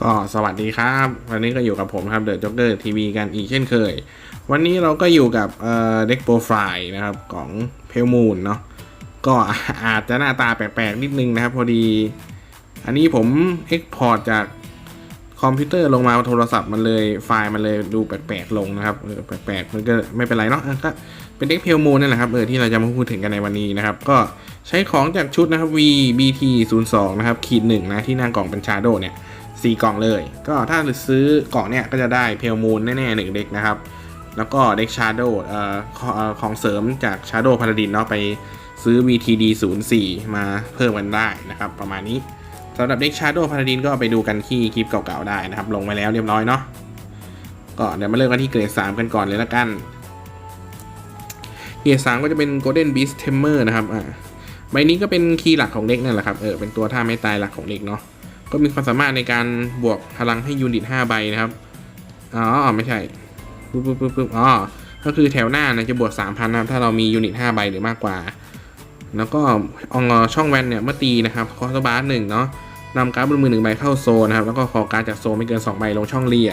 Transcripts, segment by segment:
ก็สวัสดีครับ วันนี้ก็อยู่กับผมครับเดอะจ็อกเกอร์ทีวีกันอีกเช่นเคย วันนี้เราก็อยู่กับเอ่อเด็กโปรไฟล์นะครับของเพลมูนเนาะก็อาจจะหน้าตาแปลกๆนิดนึงนะครับ พอดี อันนี้ผมเอ็กพอร์ตจากคอมพิวเตอร์ลงมาโทรศัพท์มันเลยไฟล์มันเลยดูแปลกๆลงนะครับแปลกๆมันก็ไม่เป็นไรเนาะก็เป็นเด็กเพลมูนนั่นแหละครับเออที่เราจะมาพูดถึงกันในวันนี้นะครับ ก็ใช้ของจากชุดนะครับ VBT 0 2นะครับขีดหนึ่งนะที่หน้ากล่องเป็นชาโดเนี่ย สี่กล่องเลย ก็ถ้าซื้อกล่องเนี่ยก็จะได้เพลมูลแน่ๆหนึ่งเด็กนะครับ แล้วก็เด็กชาโดของเสริมจากชาโดพาราดินเนาะไปซื้อ VTD 0 4มาเพิ่มกันได้นะครับ ประมาณนี้สำหรับเด็กชาโดพาราดินก็ไปดูกันที่คลิปเก่าๆได้นะครับ ลงไว้แล้วเรียบร้อยเนาะก็เดี๋ยวมาเริ่มกันที่เกรด3กันก่อนเลยละกันเกรด3ก็จะเป็น Golden Beast Tamer นะครับ อ่า ใบนี้ก็เป็นคีย์หลักของเด็กนั่นแหละครับ เออ เป็นตัวท่าไม่ตายหลักของเด็กเนาะ ก็มีความสามารถในการบวกพลังให้ยูนิต5ใบนะครับ อ๋อ ไม่ใช่ปึ๊บปึ๊บปึ๊บปึ๊บอ๋อ ก็คือแถวหน้านะจะบวก3,000นะครับถ้าเรามียูนิต5ใบหรือมากกว่า แล้วก็องช่องแวนเนี่ยเมื่อตีนะครับคอสบาร์หนึ่งเนาะนำการ์ดบนมือหนึ่งใบเข้าโซนนะครับ แล้วก็ขอการจากโซนไม่เกิน2ใบลงช่องเลีย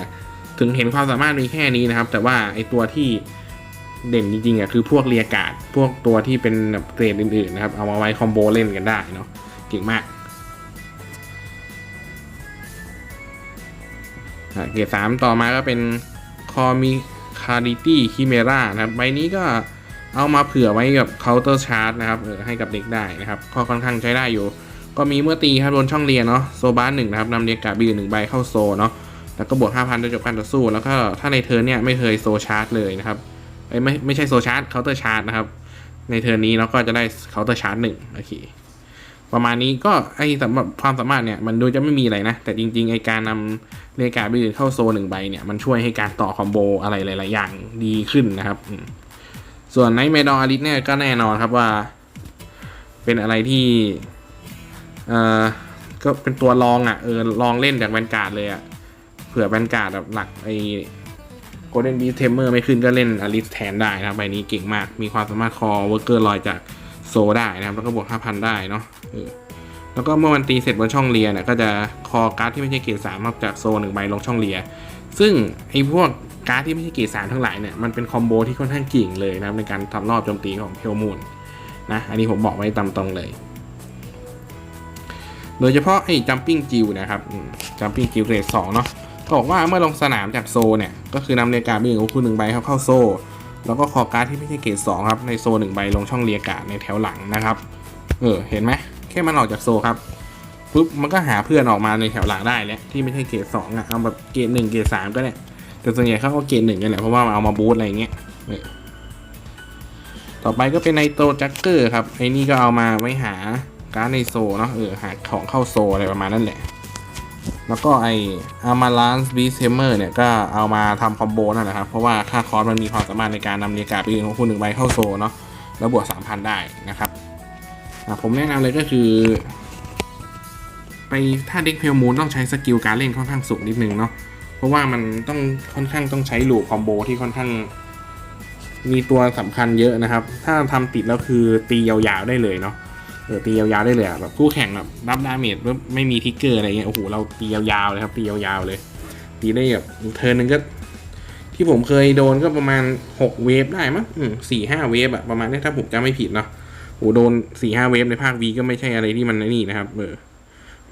ถึงเห็นความสามารถมีแค่นี้นะครับ แต่ว่าไอตัวที่เด่นจริงๆอะคือพวกเลียการ์ดพวกตัวที่เป็นแบบเกรดอื่นๆนะครับ เอามาไว้คอมโบเล่นกันได้เนาะเก่งมาก เกรดสามต่อมาก็เป็นคอมิคาริตี้คิเมรานะครับใบนี้ก็เอามาเผื่อไว้กับเคาน์เตอร์ชาร์จนะครับให้กับเด็กได้นะครับก็ค่อนข้างใช้ได้อยู่ ก็มีเมื่อตีครับโดนช่องเรียนเนาะโซบาร์หนึ่งนะครับนำเรียกกาบีหนึ่งใบเข้าโซเนาะแล้วก็บวก5,000ด้วยจบการต่อสู้ แล้วก็ถ้าในเทิร์นเนี่ยไม่เคยโซชาร์จเลยนะครับไม่ไม่ใช่โซชาร์จเคาน์เตอร์ชาร์จนะครับในเทิร์นนี้เราก็จะได้เคาน์เตอร์ชาร์จหนึ่งโอเค ประมาณนี้ก็ไอ้สำหรับความสามารถเนี่ยมันดูจะไม่มีอะไรนะ แต่จริงๆไอการนำเรกาไปอื่นเข้าโซนหนึ่งใบเนี่ยมันช่วยให้การต่อคอมโบอะไรหลายๆอย่างดีขึ้นนะครับ ส่วนไนท์เมดออาริสเนี่ยก็แน่นอนครับว่า เป็นอะไรที่เออก็เป็นตัวรองอะเออลองเล่นจากแวนการ์ดเลยอะเผื่อแวนการ์ดแบบหลักไอโกลเด้นบีเทมเมอร์ไม่ขึ้นก็เล่นอลิสแทนได้นะใบนี้เก่งมากมีความสามารถคอเวอร์เกอร์ลอยจาก โซได้นะครับ แล้วก็บวก5,000ได้เนาะแล้วก็เมื่อมันตีเสร็จบนช่องเลียเนี่ยก็จะคอการ์ดที่ไม่ใช่เกรดสามจากโซหนึ่งใบลงช่องเลีย ซึ่งไอ้พวกการ์ดที่ไม่ใช่เกรดสามทั้งหลายเนี่ยมันเป็นคอมโบที่ค่อนข้างเก่งเลยนะครับในการทำรอบโจมตีของเพลมูนนะอันนี้ผมบอกไว้ตามตรงเลย โดยเฉพาะไอ้จัมปิ้งจิวนะครับจัมปิ้งจิวเกรดสองเนาะก็บอกว่าเมื่อลงสนามจากโซเนี่ยก็คือนำเรียการ์ดไปหนึ่คู่หนึ่งใบเข้าเข้าโซ แล้วก็คอการ์ดที่ไม่ใช่เกรดสองครับในโซหนึ่งใบลงช่องเรียกาดในแถวหลังนะครับเออเห็นไหมแค่มันออกจากโซครับปุ๊บมันก็หาเพื่อนออกมาในแถวหลังได้แล้วที่ไม่ใช่เกรดสองอะเอาแบบเกรดหนึ่งเกรดสามก็เนี่ยแต่ส่วนใหญ่เขาเอาเกรดหนึ่งกันแหละเพราะว่าเอามาบูทอะไรเงี้ยเออต่อไปก็เป็นไนโตรจักเกอร์ครับไอ้นี่ก็เอามาไว้หาการ์ดในโซเนาะเออหาของเข้าโซอะไรประมาณนั้นแหละ แล้วก็ไออามาลานส์บีเซมเมอร์เนี่ยก็เอามาทำคอมโบนั่นแหละครับ เพราะว่าค่าคอร์สมันมีความสามารถในการนำเรียกาไปอื่นของคุณหนึ่งใบเข้าโซเนาะแล้วบวก3,000 ได้นะครับผมแนะนำเลยก็คือ ไปถ้าเด็กเพลมูนต้องใช้สกิลการเล่นค่อนข้างสูงนิดนึงเนาะเพราะว่ามันต้องค่อนข้างต้องใช้ลูปคอมโบที่ค่อนข้าง มีตัวสำคัญเยอะนะครับ ถ้าทำติดแล้วคือตียาวๆได้เลยเนาะ เออตียาวๆได้เลยอะแบบคู่แข่งแบบรับดาเมจปุ๊บไม่มีทิกเกอร์อะไรเงี้ยโอ้โหเราตียาวๆเลยครับตียาวๆเลย ตีได้แบบเทิร์นหนึ่งก็ ที่ผมเคยโดนก็ประมาณ6เวฟได้มั้งสี่ห้าเวฟอะประมาณนี้ถ้าผมจำไม่ผิดเนาะโอ้โหโดนสี่ห้าเวฟในภาควีก็ไม่ใช่อะไรที่มันนี่นะครับเออ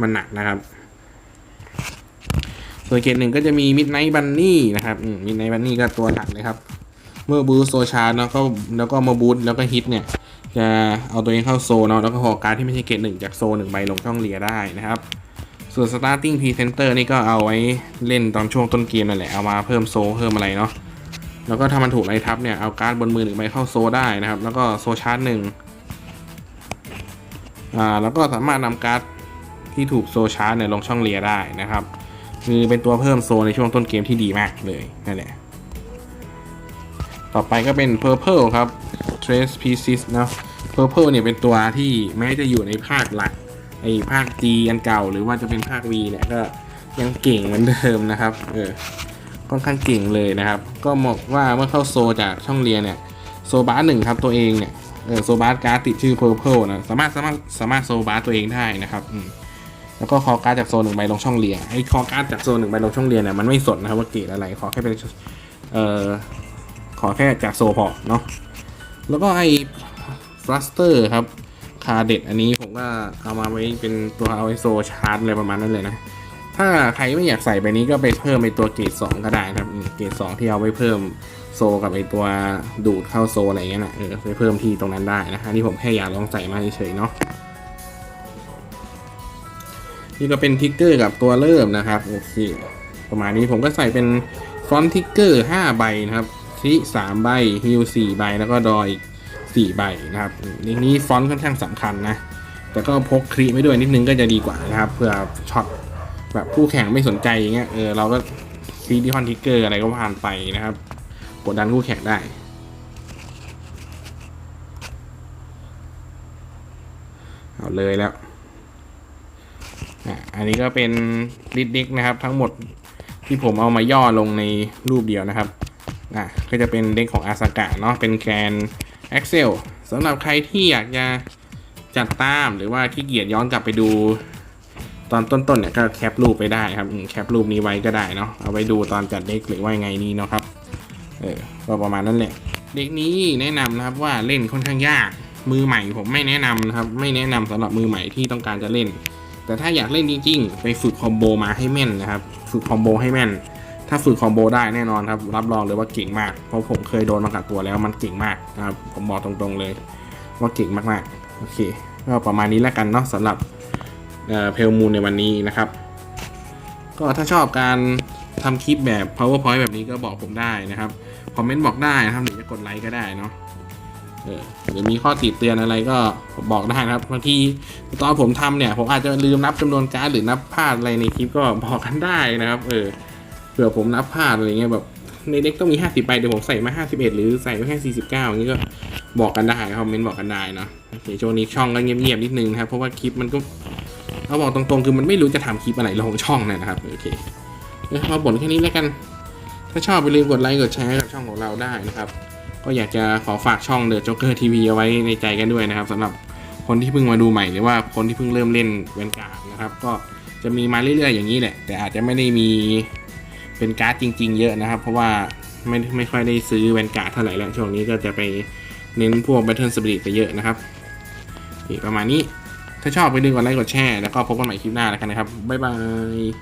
มันหนักนะครับส่วนเกรดหนึ่งก็จะมีมิดไนท์บันนี่นะครับมิดไนท์บันนี่ก็ตัวหลักเลยครับ เมื่อบูสโซชาเนาะก็แล้วก็มาบูทแล้วก็ฮิตเนี่ย จะเอาตัวเองเข้าโซนเนาะแล้วก็ขอการดที่ไม่ใช่เกรดหนึ่งจากโซนหนึ่งใบลงช่องเลียได้นะครับ ส่วน starting presenter นี่ก็เอาไว้เล่นตอนช่วงต้นเกมนั่นแหละเอามาเพิ่มโซเพิ่มอะไรเนาะแล้วก็ถ้ามันถูกไลทับเนี่ยเอาการ์ดบนมือหนึ่งใบเข้าโซได้นะครับ แล้วก็โซชาร์จหนึ่งอ่าแล้วก็สามารถนำการ์ดที่ถูกโซชาร์จเนี่ยลงช่องเลียได้นะครับ คือเป็นตัวเพิ่มโซในช่วงต้นเกมที่ดีมากเลยนั่นแหละต่อไปก็เป็น Purple ครับ Trace Pieces เนาะ Purple เนี่ยเป็นตัวที่แม้จะอยู่ในภาคหลักไอภาค G อันเก่าหรือว่าจะเป็นภาค V เนี่ยก็ยังเก่งเหมือนเดิมนะครับ เออ ค่อนข้างเก่งเลยนะครับ ก็บอกว่าเมื่อเข้าโซจากช่องเรียนเนี่ย โซบาร์หนึ่งครับตัวเองเนี่ย เออโซบาร์การ์ดติดชื่อ Purple นะ สามารถสามารถสามารถโซบาร์ตัวเองได้นะครับอืมแล้วก็คอการ์ดจากโซนหนึ่งใบลงช่องเรียงไอ้คอการ์ดจากโซนหนึ่งใบลงช่องเรียงเนี่ยมันไม่สนนะครับว่าเกรดอะไรขอแค่เป็นเอ่อขอแค่จากโซพอเนาะ แล้วก็ไอ้ฟลัสเตอร์ครับคาเด็ดอันนี้ผมก็เอามาไว้เป็นตัวเอาไอโซชาร์จอะไรประมาณนั้นเลยนะ ถ้าใครไม่อยากใส่ใบนี้ก็ไปเพิ่มไอตัวเกรดสองก็ได้นะครับเกรดสองที่เอาไว้เพิ่มโซกับไอตัวดูดเข้าโซอะไรเงี้ยนะเออไปเพิ่มที่ตรงนั้นได้นะอันนี้ผมแค่อยากลองใส่มาเฉยๆเนาะนี่ก็เป็นทิกเกอร์กับตัวเริ่มนะครับโอเคประมาณนี้ผมก็ใส่เป็นฟอนทิกเกอร์5ใบนะครับ ทิสามใบฮิลสี่ใบแล้วก็ดอยสี่ใบนะครับอืมนี่นี้ฟอนต์ค่อนข้างสำคัญนะ แต่ก็พกครีไม่ด้วยนิดนึงก็จะดีกว่านะครับเพื่อช็อตแบบคู่แข่งไม่สนใจอย่างเงี้ยเออเราก็ฟีดิคอนทิกเกอร์อะไรก็ผ่านไปนะครับกดดันคู่แข่งได้เอาเลยแล้วอะอันนี้ก็เป็นลิดดิกนะครับทั้งหมดที่ผมเอามาย่อลงในรูปเดียวนะครับ อะก็จะเป็นเด็กของอาสกะเนาะเป็นแกน Excel สำหรับใครที่อยากจะจัดตามหรือว่าขี้เกียจย้อนกลับไปดู ตอนต้นๆเนี่ยก็แคปรูปไปได้ครับแคปรูปนี้ไว้ก็ได้เนาะเอาไว้ดูตอนจัดเด็กหรือว่าไงนี่เนาะครับเออก็ประมาณนั้นแหละเด็กนี้แนะนำนะครับว่าเล่นค่อนข้างยากมือใหม่ผมไม่แนะนำนะครับ ไม่แนะนำสำหรับมือใหม่ที่ต้องการจะเล่น แต่ถ้าอยากเล่นจริงๆ ไปฝึกคอมโบมาให้แม่นนะครับ ฝึกคอมโบให้แม่น ถ้าฝึกคอมโบได้แน่นอนครับ รับรองเลยว่าเก่งมาก เพราะผมเคยโดนมากับตัวแล้วมันเก่งมากนะครับ ผมบอกตรงๆเลย ว่าเก่งมากๆ โอเค ก็ประมาณนี้แล้วกันเนาะสำหรับเพลมูลในวันนี้นะครับ ก็ถ้าชอบการทำคลิปแบบ powerpoint แบบนี้ก็บอกผมได้นะครับ คอมเมนต์บอกได้นะครับหรือจะกดไลค์ก็ได้เนาะเออหรือมีข้อติเตือนอะไรก็บอกได้นะครับบางทีตอนผมทำเนี่ย ผมอาจจะลืมนับจำนวนการ์ดหรือนับพลาดอะไรในคลิปก็บอกกันได้นะครับ เออ เผื่อผมนับพลาดอะไรเงี้ยแบบในเด็กต้องมี 50ใบเดี๋ยวผมใส่มา 51 หรือใส่มาแค่49อย่างนี้ก็บอกกันได้คอมเมนต์บอกกันได้เนาะโอเคช่วงนี้ช่องก็เงียบๆนิดนึงนะครับเพราะว่าคลิปมันก็เอาบอกตรงๆคือมันไม่รู้จะทำคลิปอะไรลงช่องเนยนะครับโอเคมาบ่นแค่นี้แล้วกันถ้าชอบไปลืมกดไลค์กดแชร์ให้กับช่องของเราได้นะครับ ก็อยากจะขอฝากช่อง The Joker TV เอาไว้ในใจกันด้วยนะครับสำหรับคนที่เพิ่งมาดูใหม่หรือว่าคนที่เพิ่งเริ่มเล่นแวนการ์ดนะครับ ก็จะมีมาเรื่อยๆอย่างนี้แหละ แต่อาจจะไม่ได้มี เป็นการ์ดจริง ๆ เยอะนะครับ เพราะว่าไม่ไม่ค่อยได้ซื้อแวนการ์ดเท่าไหร่แล้วช่วงนี้ก็จะไปเน้นพวกเบลเทิลสปิริตไปเยอะนะครับประมาณนี้ถ้าชอบไปดึงกดไลค์กดแชร์แล้วก็พบกันใหม่คลิปหน้าแล้วกันนะครับบ๊ายบาย